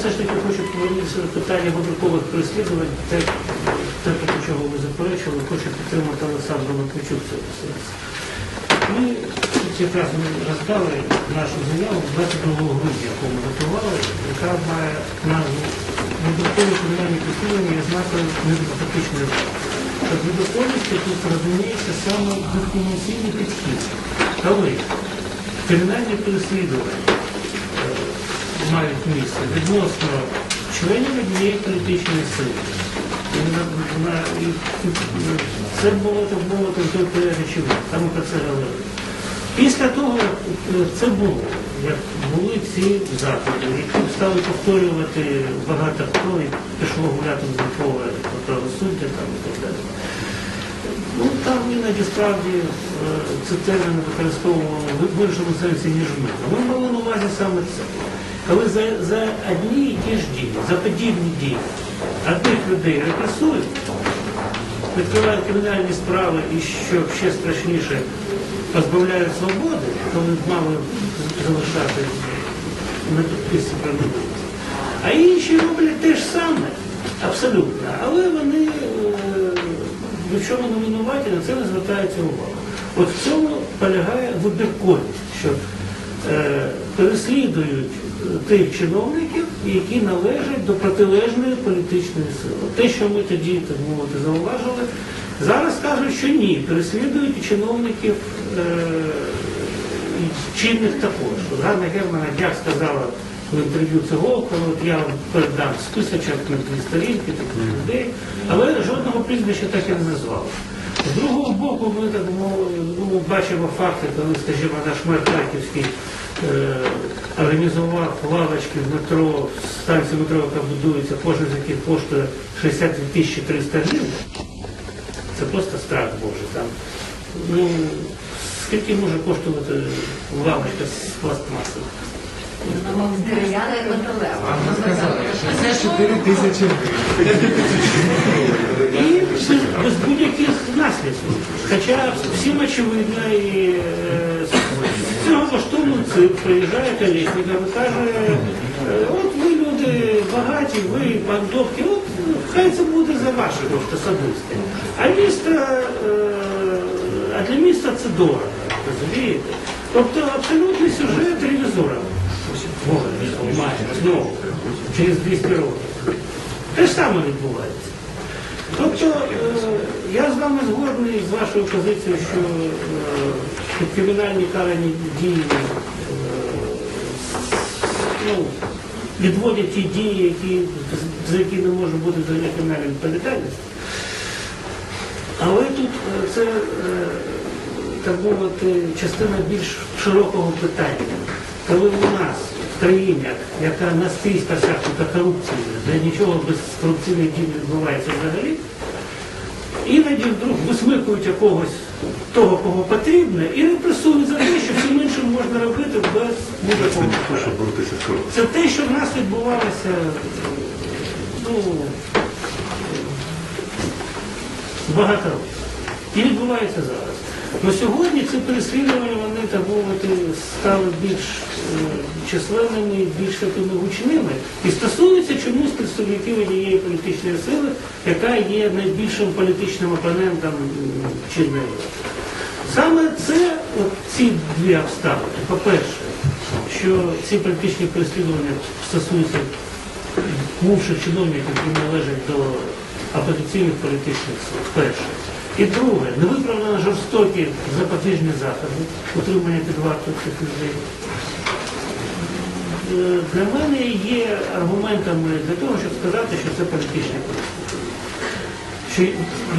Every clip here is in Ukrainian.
все ж таки хочу повернутися до питання вибіркових переслідувань, те, те, проти чого ви заперечили, хочу підтримати Олександру Матвійчук. Ми якраз роздали нашу заяву 22 грудня, яку ми готували, яка має назву «Вибіркові кримінальні переслідування є знакою недемократичної влади». Під вибірковістю тут розуміється саме дискримінаційний підхід. Коли кримінальні переслідування мають місце відносно членів однієї політичної сили. Це було так в той період там про це говорили. Після того, як е, це було, як були ці заходи, які стали повторювати багато хто і пішло гуляти з Верхове правосуддя там і так далі. Ну там іноді справді е, це термін використовували в більшому сенсі, ніж ми. Ми мали на увазі саме це. Коли за, за одні і ті ж дії, за подібні дії одних людей репресують, відкривають кримінальні справи і що ще страшніше, позбавляють свободи, коли мали залишати на підписці про недовго. А інші роблять те ж саме, абсолютно. Але вони е, ні в чому не винуваті, на це не звертається увага. От в цьому полягає вибірковість, що е, переслідують е, тих чиновників, які належать до протилежної політичної сили. Те, що ми тоді, так мовити, зауважили, зараз кажуть, що ні, переслідують чиновників е, чинних також. Ганна Германа як сказала в інтерв'ю Циголка, от я вам передам списочок на дві сторінки таких людей, але жодного прізвища так і не назвали. З другого боку, ми так мовили, ну, бачимо факти, коли, скажімо, наш мер Харківський організував лавочки в метро, станції метро, яка будується, кожен з яких коштує 62 тисячі 300 гривень. Це просто страх Божий. Там, ну, скільки може коштувати лавочка з пластмаси? Дерев'яна і металева. Вам сказали, 64 тисячі гривень. Будь-яких наслідків. Хоча всім очевидно, і е, цього поштовхнув цирк, приїжджає Колєсніков і каже, е, от ви люди багаті, ви пан Добкін, от ну, хай це буде за ваше кошти особисте. А місто, е, а для міста це дорого, розумієте? Тобто абсолютний сюжет ревізора. Знову, через 200 років. Те ж саме відбувається. Тобто е, я з вами згодний з вашою позицією, що е, кримінальні карані дії е, ну, відводять ті дії, які, за які не може бути взагалі кримінальної відповідальності. Але тут це, так мовити, частина більш широкого питання. Коли у нас в країні, яка наскрізь просякнута корупцією, де нічого без корупційних дій не відбувається взагалі, іноді вдруг висмикують якогось того, кого потрібно, і репресують за те, що всім іншим можна робити без будь-якого. Це те, що в нас відбувалося ну, багато років. І відбувається зараз. Но сьогодні ці переслідування, вони так мовити, стали більш е, численними, більш такими гучними і стосуються чомусь представників однієї політичної сили, яка є найбільшим політичним опонентом чинної. Саме це, от ці дві обставини. По-перше, що ці політичні переслідування стосуються бувших чиновників, які належать до опозиційних політичних сил. Перше. І друге, невиправдано жорстокі запобіжні заходи, утримання під вартою цих людей. Е, Для мене є аргументами для того, щоб сказати, що це переслідування. Що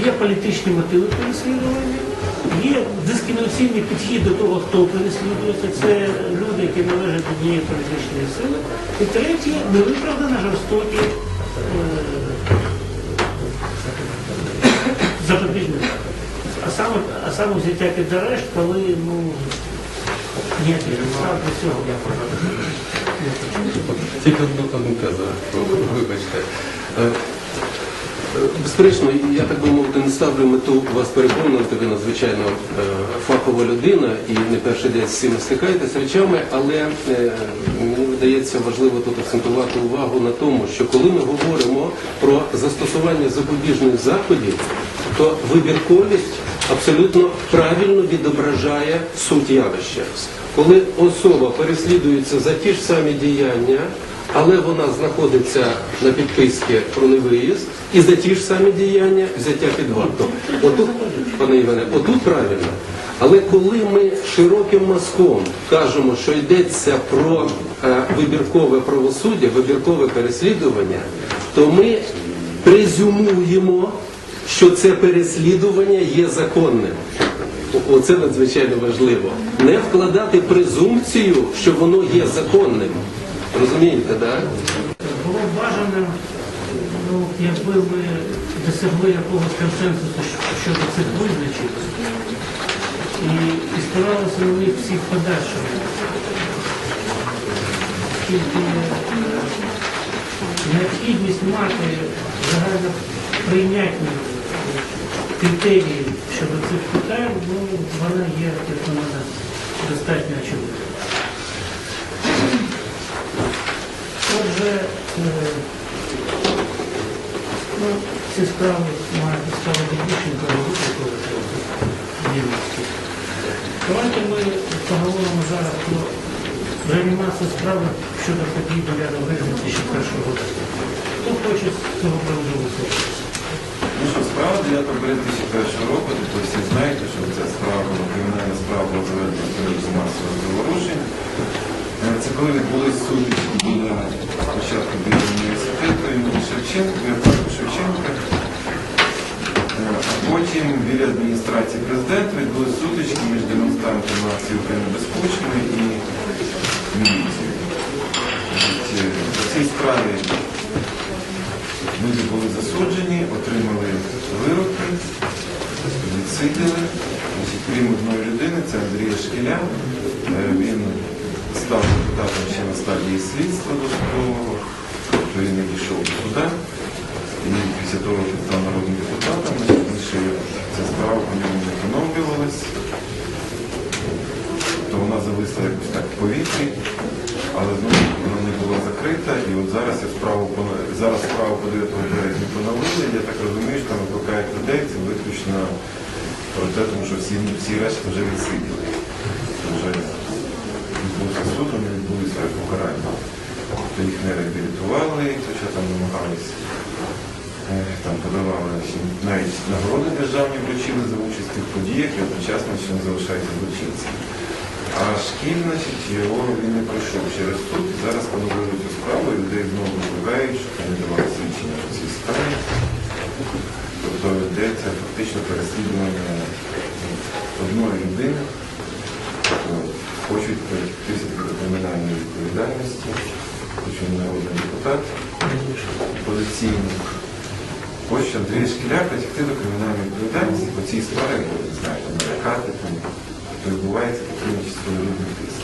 є політичні мотиви переслідування, є дискримінаційний підхід до того, хто переслідується, це люди, які належать до однієї політичної сили. І третє, невиправдано жорстокі е, запобіжні саме, а саме взяття під арешт, коли ну, ніяких підстав для цього. Тільки одну тезу, вибачте. Е, Безперечно, я так би мовити, не ставлю мету вас переконувати, ви надзвичайно е, фахова людина і не перший день з цим стикаєтесь речами, але е, мені видається важливо тут акцентувати увагу на тому, що коли ми говоримо про застосування запобіжних заходів, то вибірковість абсолютно правильно відображає суть явища. Коли особа переслідується за ті ж самі діяння, але вона знаходиться на підписці про невиїзд і за ті ж самі діяння взяття під варту. Отут, пане Іване, отут правильно. Але коли ми широким мазком кажемо, що йдеться про е, вибіркове правосуддя, вибіркове переслідування, то ми презюмуємо, що це переслідування є законним. Оце надзвичайно важливо. Не вкладати презумпцію, що воно є законним. Розумієте, так? Було б бажано, ну, якби ми досягли якогось консенсусу щодо цих визначень і, і спиралися на них всіх подальших. Тільки е, необхідність мати загально прийнятні критерії щодо цих питань, ну, вона є, як на достатньо очевидна. Отже, е, ну, ці справи мають Дідвіченка викликувати дівності. Давайте ми поговоримо зараз про реанімацію справи щодо подій 9 березня 2001 року. Хто хоче з цього приводу? Ну що, справа 9 березня 2001 року, тобто всі знаєте, що ця справа, кримінальна справа була заведена в Союзу масових заворушень. Е, Це коли відбулись сутички біля початку біля університету імені Шевченка, біля парку Шевченка. Е, А потім біля адміністрації президента відбулись сутички між демонстрантами акції України безпечної і міліцією. Значить, е, цій справі Люди були засуджені, отримали вироки, відсиділи. Крім одної людини, це Андрія Шкіля. Е, Він став депутатом ще на стадії слідства досудового, тобто він не дійшов до суда. І після того, як став народним депутатом, більше ця справа по ньому не поновлювалась. То вона зависла якось так в повітрі, але знову вона не була закрита. І от зараз я справу зараз справу по 9 березня поновили. Я так розумію, що там викликають людей, це виключно про те, тому що всі, всі решта вже відсиділи. Вже відбувся суд, вони відбулися покарання. Тобто їх не реабілітували, хоча там намагались. е, Там подавали навіть нагороди державні вручили за участь в подіях і одночасно ще не залишаються злочинцями. А шкіль, значить, його він не пройшов через. І зараз поновили цю справу, і людей знову викликають, щоб вони давали свідчення в цій справі. Тобто йдеться фактично переслідування одної людини, Тобто хочуть притягтися до кримінальної відповідальності, хоч він народний депутат позиційний. Хочуть Андрія Шкіля притягти до кримінальної відповідальності по цій справі, бо знаю, там, то відбувається такий своєрідний тиск.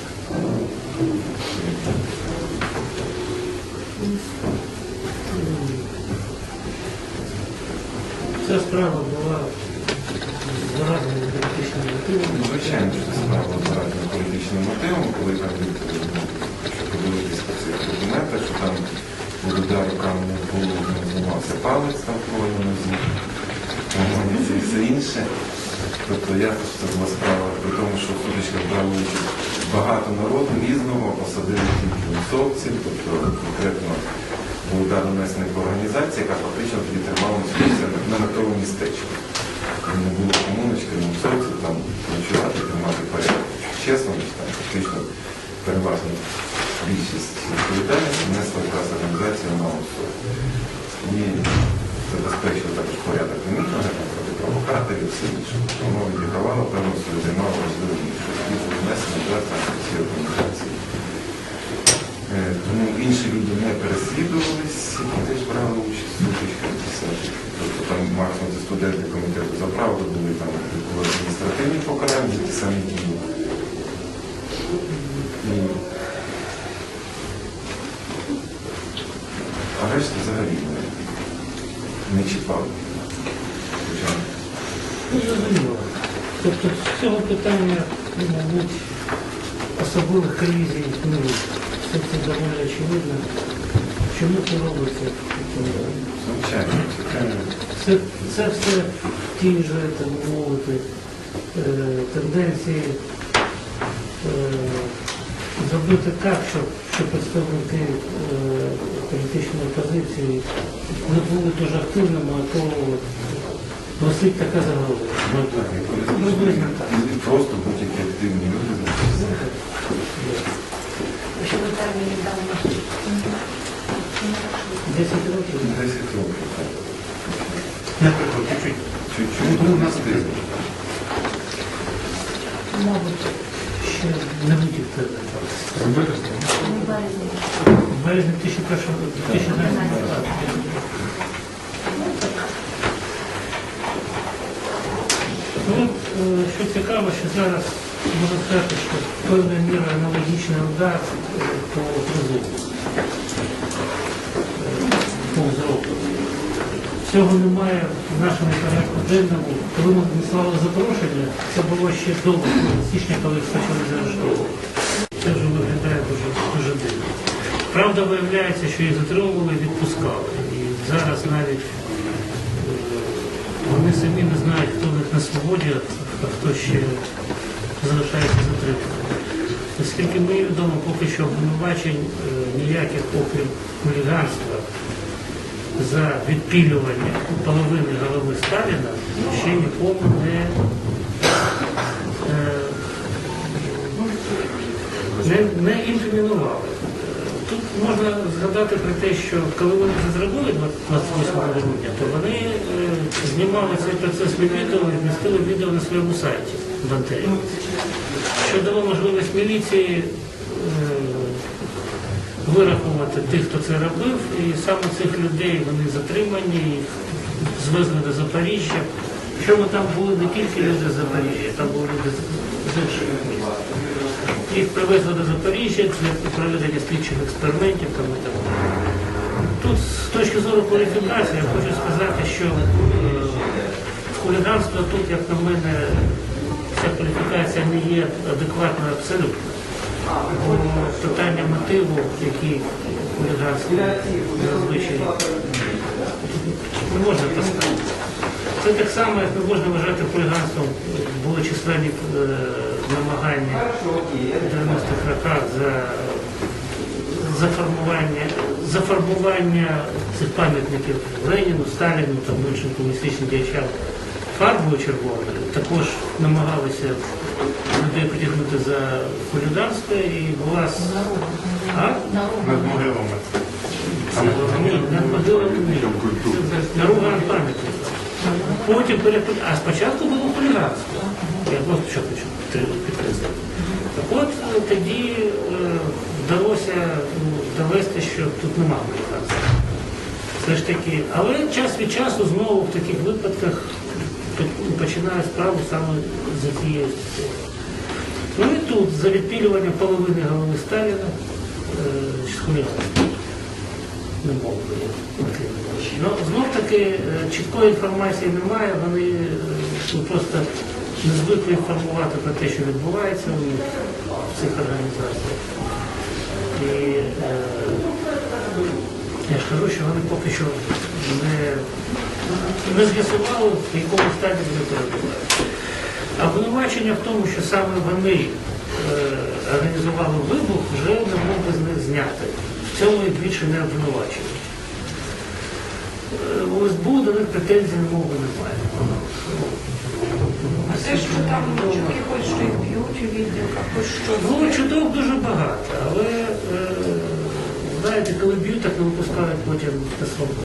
Ця справа була зарадною політичним мотивом. Звичайно, що це справа заради політичним мотивом, коли там подивитися по цих документах, що там від удару каменем не зламався палець там крові на нозі, і все інше. Тобто що це була справа при тому, що в сутичках брали багато народу різного, посадили тільки лісовців, тобто конкретно був удар нанесений організації, яка фактично тоді тримала на наметове містечко. Не було комуночки, не мусорці, там ночувати, тримати порядок. Чесно, там фактично переважно більшість відповідальності несла якраз організація на особу. І забезпечили також порядок на там, проти все інше. Відігравало певну свою займало важливу нішу. І внесено організації. Е, Тому інші люди не переслідувались, і теж брали участь в сутичках десятих. Тобто там максимум це студенти комітету за правду були там були адміністративні покарання за ті самі дії. І... А решта взагалі не. не чіпали. Звичайно. Ну, зрозуміло. Тобто з цього питання, ну, мабуть, особливих колізій не буде. Це, це доволі очевидно. Чому це робиться? Звичайно, звичайно. Це, це все ті ж, мовити, е, тенденції е, зробити так, щоб, щоб представники е, політичної опозиції не були дуже активними, а то носить така загроза. Приблизно так. Просто будь-які активні люди. Що ви терміни дали? 10 років. 10 років. Чуть-чуть. Чуть-чуть Ну, у нас встигли. Мабуть, ще не будь впевнений. У березні. В березні 2001 року. Ну, е, що цікаво, що зараз можна сказати, що певною мірою аналогічний удар е, по призову. Повз року. Цього немає в нашому порядку денному. Коли ми надіслали запрошення, це було ще до січня, коли почали заарештовувати. Це вже виглядає дуже, дуже дивно. Правда, виявляється, що їх затримували і відпускали. І зараз навіть е, самі не знають, хто в них на свободі, а хто ще залишається затриманим. Наскільки мені відомо, поки що обвинувачень е, ніяких, окрім хуліганства за відпілювання половини голови Сталіна ще нікому не, е, не, не інкримінували. Тут можна згадати про те, що коли вони це зробили 28 грудня, то вони е, знімали цей процес відео і вмістили відео на своєму сайті в Антері, що дало можливість міліції е, вирахувати тих, хто це робив, і саме цих людей вони затримані, їх звезли до Запоріжжя. Ми там були не тільки люди з Запоріжжя, там були люди. Їх привезли до Запоріжжя для проведення слідчих експериментів. Там, і так. Тут з точки зору кваліфікації я хочу сказати, що е, хуліганство тут, як на мене, ця кваліфікація не є адекватною абсолютно. Бо питання мотиву, який хуліганський зазвичай не можна поставити. Це так само, як не можна вважати хуліганством. Були численні е, намагання в 90-х роках за заформування, зафарбування цих пам'ятників Леніну, Сталіну та іншим комуністичним діячам фарбою червоною. Також намагалися людей притягнути за хуліганство і була Над могилами. Над могилами. Наруга над пам'ятником. Потім переход... А спочатку було хуліганство. Я просто що хочу підкреслити. Так от е, тоді е, вдалося ну, довести, що тут немає хуліганства. Все ж таки, але час від часу знову в таких випадках починає справу саме за цією статтею. Ну і тут за відпілювання половини голови Сталіна е, з хуліганством. Не можу. Ну, знов таки е, чіткої інформації немає, вони е, ну, просто не звикли інформувати про те, що відбувається в цих організаціях. І е, я ж кажу, що вони поки що не, не з'ясували, в якому стані вони перебувають. А обвинувачення в тому, що саме вони е, організували вибух, вже не можна з них зняти. В цьому їх більше не обвинувачують. Е, У СБУ до них претензій мови немає. А те, що там чутки хоч що їх б'ють у відділках, хоч що. Ну, чуток дуже багато, але е, знаєте, коли б'ють, так не випускають потім на.